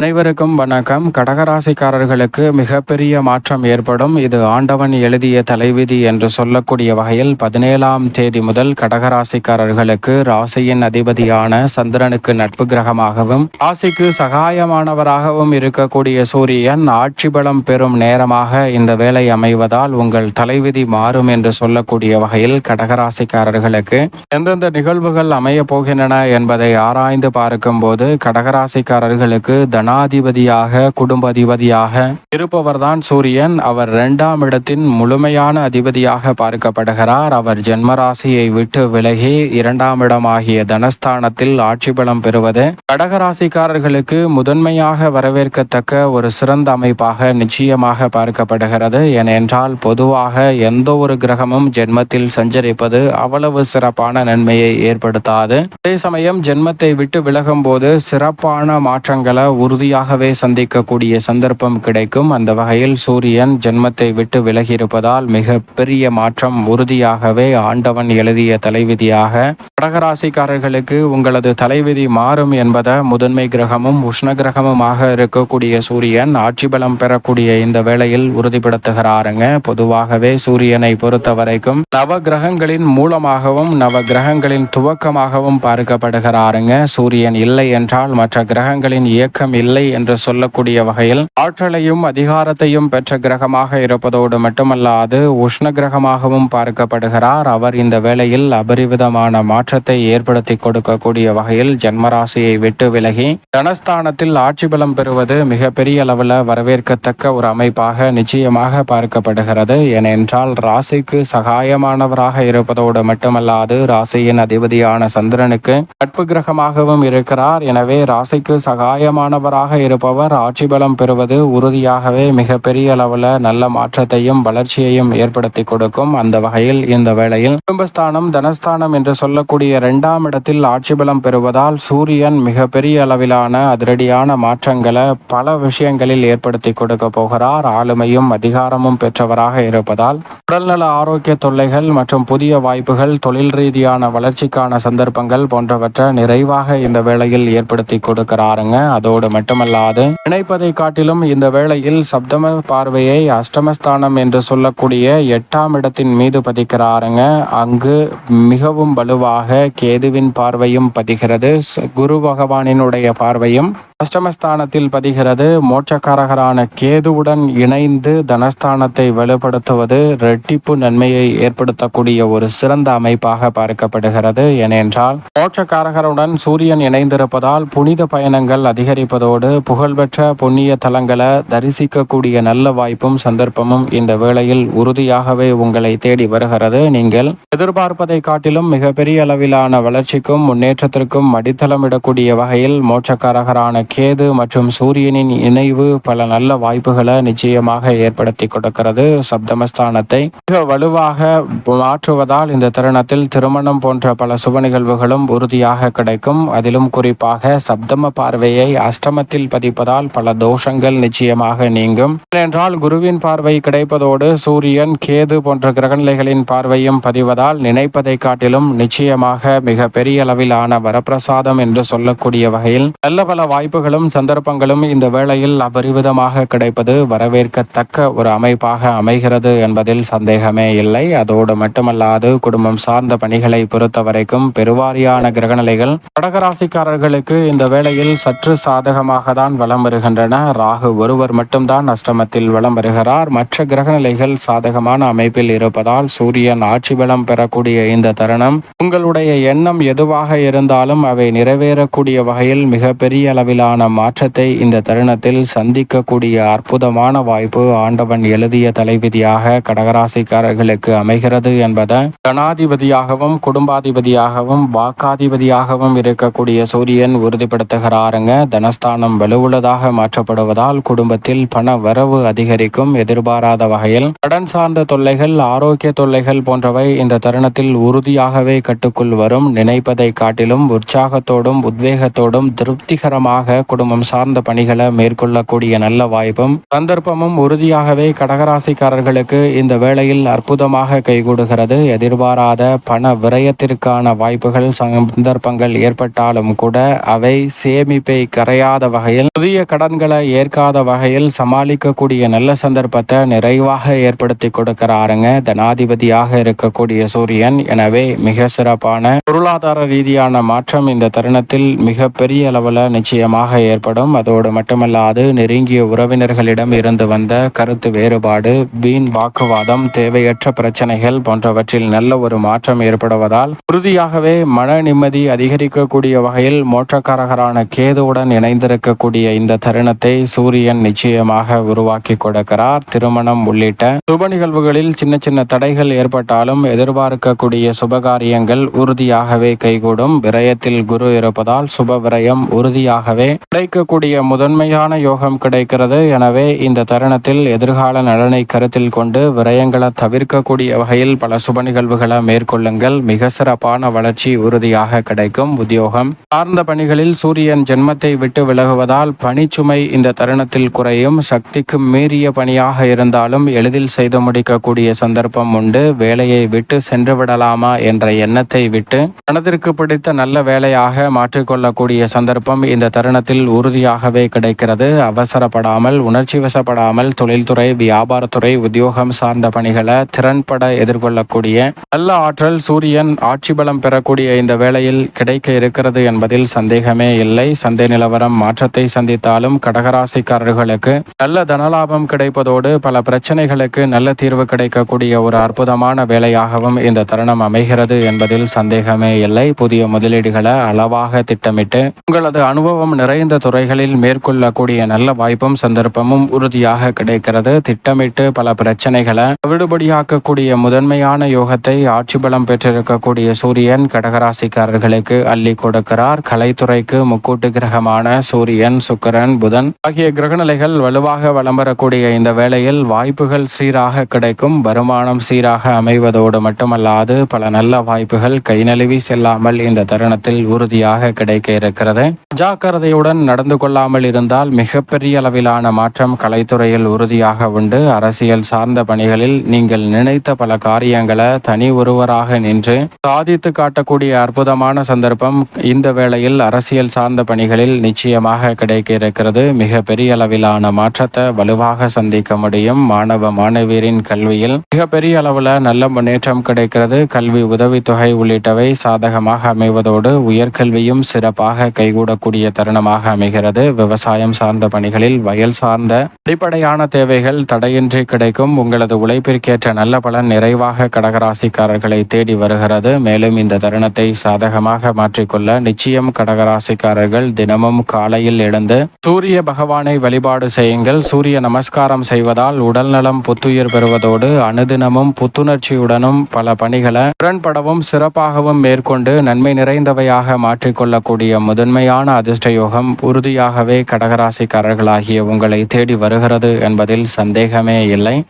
அனைவருக்கும் வணக்கம். கடகராசிக்காரர்களுக்கு மிகப்பெரிய மாற்றம் ஏற்படும். இது ஆண்டவன் எழுதிய தலைவிதி என்று சொல்லக்கூடிய வகையில் பதினேழாம் தேதி முதல் கடகராசிக்காரர்களுக்கு ராசியின் அதிபதியான சந்திரனுக்கு நட்பு கிரகமாகவும் ராசிக்கு சகாயமானவராகவும் இருக்கக்கூடிய சூரியன் ஆட்சி பலம் பெறும் நேரமாக இந்த வேலை அமைவதால் உங்கள் தலைவிதி மாறும் என்று சொல்லக்கூடிய வகையில் கடகராசிக்காரர்களுக்கு எந்தெந்த நிகழ்வுகள் அமைய போகின்றன என்பதை ஆராய்ந்து பார்க்கும்போது கடகராசிக்காரர்களுக்கு தன தனாதிபதியாக குடும்ப அதிபதியாக இருப்பவர்தான் சூரியன். அவர் இரண்டாம் இடத்தின் முழுமையான அதிபதியாக பார்க்கப்படுகிறார். அவர் ஜென்மராசியை விட்டு விலகி இரண்டாம் இடமாகிய தனஸ்தானத்தில் ஆட்சி பலம் பெறுவது கடகராசிக்காரர்களுக்கு முதன்மையாக வரவேற்கத்தக்க ஒரு சிறந்த அமைப்பாக நிச்சயமாக பார்க்கப்படுகிறது. ஏனென்றால் பொதுவாக எந்த ஒரு கிரகமும் ஜென்மத்தில் சஞ்சரிப்பது அவ்வளவு சிறப்பான நன்மையை ஏற்படுத்தாது. அதே சமயம் ஜென்மத்தை விட்டு விலகும் போது சிறப்பான மாற்றங்களை உறுதி உறுதியாகவே சந்திக்கக்கூடிய சந்தர்ப்பம் கிடைக்கும். அந்த வகையில் சூரியன் ஜென்மத்தை விட்டு விலகியிருப்பதால் மிக பெரிய மாற்றம் உறுதியாகவே ஆண்டவன் எழுதிய தலைவிதியாக. கடகராசிக்காரர்களுக்கு உங்களது தலைவிதி மாறும் என்பதை முதன்மை கிரகமும் உஷ்ண கிரகமுமாக இருக்கக்கூடிய சூரியன் ஆட்சி பலம் பெறக்கூடிய இந்த வேளையில் உறுதிப்படுத்துகிறாருங்க. பொதுவாகவே சூரியனை பொறுத்த வரைக்கும் நவ கிரகங்களின் மூலமாகவும் நவ கிரகங்களின் துவக்கமாகவும் பார்க்கப்படுகிறாருங்க. சூரியன் இல்லை என்றால் மற்ற கிரகங்களின் இயக்கம் இல்லை இல்லை என்று சொல்லக்கூடிய வகையில் ஆற்றலையும் அதிகாரத்தையும் பெற்ற கிரகமாக இருப்பதோடு மட்டுமல்லாது உஷ்ண கிரகமாகவும் பார்க்கப்படுகிறார். அவர் இந்த வேளையில் அபரிவிதமான மாற்றத்தை ஏற்படுத்தி கொடுக்கக்கூடிய வகையில் ஜென்மராசியை விட்டு விலகி தனஸ்தானத்தில் ஆட்சி பலம் பெறுவது மிகப்பெரிய அளவில் வரவேற்கத்தக்க ஒரு அமைப்பாக நிச்சயமாக பார்க்கப்படுகிறது. ஏனென்றால் ராசிக்கு சகாயமானவராக இருப்பதோடு மட்டுமல்லாது ராசியின் அதிபதியான சந்திரனுக்கு நட்பு கிரகமாகவும் இருக்கிறார். எனவே ராசிக்கு சகாயமானவராக தலைவராக இருப்பவர் ஆட்சி பலம் பெறுவது உறுதியாகவே மிகப்பெரிய அளவில் நல்ல மாற்றத்தையும் வளர்ச்சியையும் ஏற்படுத்தி கொடுக்கும். அந்த வகையில் இந்த வேளையில் குடும்பஸ்தானம் தனஸ்தானம் என்று சொல்லக்கூடிய இரண்டாம் இடத்தில் ஆட்சி பலம் பெறுவதால் சூரியன் மிகப்பெரிய அளவிலான அதிரடியான மாற்றங்களை பல விஷயங்களில் ஏற்படுத்தி கொடுக்க போகிறார். ஆளுமையும் அதிகாரமும் பெற்றவராக இருப்பதால் உடல்நல ஆரோக்கிய தொல்லைகள் மற்றும் புதிய வாய்ப்புகள் தொழில் ரீதியான வளர்ச்சிக்கான சந்தர்ப்பங்கள் போன்றவற்றை நிறைவாக இந்த வேளையில் ஏற்படுத்தி கொடுக்கிறாருங்க. அதோடு மட்டும் மட்டுமல்லாது நினைப்பதை காட்டிலும் இந்த வேளையில் சப்தம பார்வையை அஷ்டமஸ்தானம் என்று சொல்லக்கூடிய எட்டாம் இடத்தின் மீது பதிக்கிறாருங்க. அங்கு மிகவும் வலுவாக கேதுவின் பார்வையும் பதிகிறது. குரு பகவானினுடைய பார்வையும் அஷ்டமஸ்தானத்தில் பதிகிறது. மோட்சக்காரகரான கேதுவுடன் இணைந்து தனஸ்தானத்தை வலுப்படுத்துவது ரெட்டிப்பு நன்மையை ஏற்படுத்தக்கூடிய ஒரு சிறந்த அமைப்பாக பார்க்கப்படுகிறது. ஏனென்றால் மோட்சக்காரகருடன் சூரியன் இணைந்திருப்பதால் புனித பயணங்கள் அதிகரிப்பதோடு புகழ்பெற்ற புண்ணிய தலங்களை தரிசிக்கக்கூடிய நல்ல வாய்ப்பும் சந்தர்ப்பமும் இந்த வேளையில் உறுதியாகவே உங்களை தேடி வருகிறது. நீங்கள் எதிர்பார்ப்பதை காட்டிலும் மிகப்பெரிய அளவிலான வளர்ச்சிக்கும் முன்னேற்றத்திற்கும் அடித்தளமிடக்கூடிய வகையில் மோட்சக்காரகரான கேது மற்றும் சூரியனின் இணைவு பல நல்ல வாய்ப்புகளை நிச்சயமாக ஏற்படுத்தி கொடுக்கிறது. சப்தமஸ்தானத்தை மிக வலுவாக மாற்றுவதால் இந்த தருணத்தில் திருமணம் போன்ற பல சுப நிகழ்வுகளும் உறுதியாக கிடைக்கும். அதிலும் குறிப்பாக சப்தம பார்வையை அஷ்டமத்தில் பதிப்பதால் பல தோஷங்கள் நிச்சயமாக நீங்கும். என்றால் குருவின் பார்வை கிடைப்பதோடு சூரியன் கேது போன்ற கிரகநிலைகளின் பார்வையும் பதிவதால் நினைப்பதை காட்டிலும் நிச்சயமாக மிக பெரிய அளவிலான வரப்பிரசாதம் என்று சொல்லக்கூடிய வகையில் நல்ல பல வாய்ப்புகள் வாய்ப்புகளும் சந்தர்ப்பங்களும் இந்த வேளையில் அபரிவிதமாக கிடைப்பது வரவேற்கத்தக்க ஒரு அமைப்பாக அமைகிறது என்பதில் சந்தேகமே இல்லை. அதோடு மட்டுமல்லாது குடும்பம் சார்ந்த பணிகளை பொறுத்த வரைக்கும் பெருவாரியான கிரகநிலைகள் கடகராசிக்காரர்களுக்கு இந்த வேளையில் சற்று சாதகமாக தான் வளம் வருகின்றன. ராகு ஒருவர் மட்டும்தான் அஷ்டமத்தில் வளம் வருகிறார். மற்ற கிரகநிலைகள் சாதகமான அமைப்பில் இருப்பதால் சூரியன் ஆட்சி பலம் பெறக்கூடிய இந்த தருணம் உங்களுடைய எண்ணம் எதுவாக இருந்தாலும் அவை நிறைவேறக்கூடிய வகையில் மிகப்பெரிய அளவிலான விதமான மாற்றத்தை இந்த தருணத்தில் சந்திக்கக்கூடிய அற்புதமான வாய்ப்பு ஆண்டவன் எழுதிய தலைவிதியாக கடகராசிக்காரர்களுக்கு அமைகிறது என்பதை ஜனாதிபதியாகவும் குடும்பாதிபதியாகவும் வாக்காதிபதியாகவும் இருக்கக்கூடிய சூரியன் உறுதிப்படுத்துகிறாருங்க. தனஸ்தானம் வலுவுள்ளதாக மாற்றப்படுவதால் குடும்பத்தில் பண வரவு அதிகரிக்கும் எதிர்பாராத வகையில். கடன் சார்ந்த தொல்லைகள் ஆரோக்கிய தொல்லைகள் போன்றவை இந்த தருணத்தில் உறுதியாகவே கட்டுக்குள் வரும். நினைப்பதை காட்டிலும் உற்சாகத்தோடும் உத்வேகத்தோடும் திருப்திகரமாக குடும்பம் சார்ந்த பணிகளை மேற்கொள்ளக்கூடிய நல்ல வாய்ப்பும் சந்தர்ப்பமும் உறுதியாகவே கடகராசிக்காரர்களுக்கு இந்த வேளையில் அற்புதமாக கைகூடுகிறது. எதிர்பாராத பண விரயத்திற்கான வாய்ப்புகள் சந்தர்ப்பங்கள் ஏற்பட்டாலும் கூட அவை சேமிப்பை கரையாத வகையில் புதிய கடன்களை ஏற்காத வகையில் சமாளிக்கக்கூடிய நல்ல சந்தர்ப்பத்தை நிறைவாக ஏற்படுத்தி கொடுக்கிறாருங்க. தனாதிபதியாக இருக்கக்கூடிய சூரியன். எனவே மிக சிறப்பான பொருளாதார ரீதியான மாற்றம் இந்த தருணத்தில் மிக பெரிய அளவில் நிச்சயமாக ஏற்படும். அதோடு மட்டுமல்லாது நெருங்கிய உறவினர்களிடம் இருந்து வந்த கருத்து வேறுபாடு வீண் வாக்குவாதம் தேவையற்ற பிரச்சனைகள் போன்றவற்றில் நல்ல ஒரு மாற்றம் ஏற்படுவதால் உறுதியாகவே மன நிம்மதி அதிகரிக்கக்கூடிய வகையில் மோட்சக்காரகரான கேதுவுடன் இணைந்திருக்கக்கூடிய இந்த தருணத்தை சூரியன் நிச்சயமாக உருவாக்கி கொடுக்கிறார். திருமணம் உள்ளிட்ட சுப நிகழ்வுகளில் சின்ன சின்ன தடைகள் ஏற்பட்டாலும் எதிர்பார்க்கக்கூடிய சுபகாரியங்கள் உறுதியாகவே கைகூடும். விரயத்தில் குரு இருப்பதால் சுப விரயம் உறுதியாகவே கிடைக்கக்கூடிய முதன்மையான யோகம் கிடைக்கிறது. எனவே இந்த தருணத்தில் எதிர்கால நலனை கருத்தில் கொண்டு விரயங்களை தவிர்க்கக்கூடிய வகையில் பல சுப நிகழ்வுகளை மேற்கொள்ளுங்கள். மிக சிறப்பான வளர்ச்சி உறுதியாக கிடைக்கும் உத்தியோகம். சார்ந்த பணிகளில் சூரியன் ஜென்மத்தை விட்டு விலகுவதால் பணிச்சுமை இந்த தருணத்தில் குறையும். சக்திக்கு மீறிய பணியாக இருந்தாலும் எளிதில் செய்து முடிக்கக்கூடிய சந்தர்ப்பம் உண்டு. வேலையை விட்டு சென்று விடலாமா என்ற எண்ணத்தை விட்டு மனதிற்கு பிடித்த நல்ல வேலையாக மாற்றிக்கொள்ளக்கூடிய சந்தர்ப்பம் இந்த தருணத்தில் உறுதியாகவே கிடைக்கிறது. அவசரப்படாமல் உணர்ச்சி வசப்படாமல் தொழில்துறை வியாபாரத்துறை உத்தியோகம் சார்ந்த பணிகளை திறன்பட எதிர்கொள்ளக்கூடிய நல்ல ஆற்றல் சூரியன் ஆட்சி பலம் பெறக்கூடிய இந்த வேளையில் கிடைக்க இருக்கிறது என்பதில் சந்தேகமே இல்லை. சந்தை நிலவரம் மாற்றத்தை சந்தித்தாலும் கடகராசிக்காரர்களுக்கு நல்ல தனலாபம் கிடைப்பதோடு பல பிரச்சனைகளுக்கு நல்ல தீர்வு கிடைக்கக்கூடிய ஒரு அற்புதமான வேலையாகவும் இந்த தருணம் அமைகிறது என்பதில் சந்தேகமே இல்லை. புதிய முதலீடுகளை அளவாக திட்டமிட்டு உங்களது அனுபவம் நிறைந்த துறைகளில் மேற்கொள்ளக்கூடிய நல்ல வாய்ப்பும் சந்தர்ப்பமும் உறுதியாக கிடைக்கிறது. திட்டமிட்டு பல பிரச்சனைகளை விடுபடியாக்கக்கூடிய முதன்மையான யோகத்தை ஆட்சி பலம் பெற்றிருக்கக்கூடிய சூரியன் கடகராசிக்காரர்களுக்கு அள்ளி கொடுக்கிறார். கலைத்துறைக்கு முக்கூட்டு கிரகமான சூரியன் சுக்கிரன் புதன் ஆகிய கிரகநிலைகள் வலுவாக வலம் வரக்கூடிய இந்த வேளையில் வாய்ப்புகள் சீராக கிடைக்கும். வருமானம் சீராக அமைவதோடு மட்டுமல்லாது பல நல்ல வாய்ப்புகள் கை நழுவி செல்லாமல் இந்த தருணத்தில் உறுதியாக கிடைக்க இருக்கிறது. ஜாக்கிரதையுடன் நடந்து கொள்ளாமல் இருந்தால் மிகப்பெரிய அளவிலான மாற்றம் கலைத்துறையில் உறுதியாக உண்டு. அரசியல் சார்ந்த பணிகளில் நீங்கள் நினைத்த பல காரியங்களை தனி ஒருவராக நின்று சாதித்து காட்டக்கூடிய அற்புதமான சந்தர்ப்பம் இந்த வேளையில் அரசியல் சார்ந்த பணிகளில் நிச்சயமாக கிடைக்க இருக்கிறது மிக பெரிய அளவிலான மாற்றத்தை வலுவாக சந்திக்க முடியும். மாணவ மாணவியரின் கல்வியில் மிகப்பெரிய அளவில் நல்ல முன்னேற்றம் கிடைக்கிறது. கல்வி உதவித்தொகை உள்ளிட்டவை சாதகமாக அமைவதோடு உயர்கல்வியும் சிறப்பாக கைகூடக்கூடிய தருணமாக அமைகிறது. விவசாயம் சார்ந்த பணிகளில் வயல் சார்ந்த அடிப்படையான தேவைகள் தடையின்றி கிடைக்கும். உங்களது உழைப்பிற்கேற்ற நல்ல பலன் நிறைவாக கடகராசிக்காரர்களை தேடி வருகிறது. மேலும் இந்த தருணத்தை சாதகமாக மாற்றிக்கொள்ள நிச்சயம் கடகராசிக்காரர்கள் தினமும் காலையில் எழுந்து சூரிய பகவானை வழிபாடு செய்யுங்கள். சூரிய நமஸ்காரம் செய்வதால் உடல்நலம் புத்துயிர் பெறுவதோடு அனுதினமும் புத்துணர்ச்சியுடனும் பல பணிகளை உடன்படவும் சிறப்பாகவும் மேற்கொண்டு நன்மை நிறைந்தவையாக மாற்றிக்கொள்ளக்கூடிய முதன்மையான அதிர்ஷ்ட யோகம் உறுதியாகவே கடகராசிக்காரர்களாகிய உங்களை தேடி வருகிறது என்பதில் சந்தேகமே இல்லை.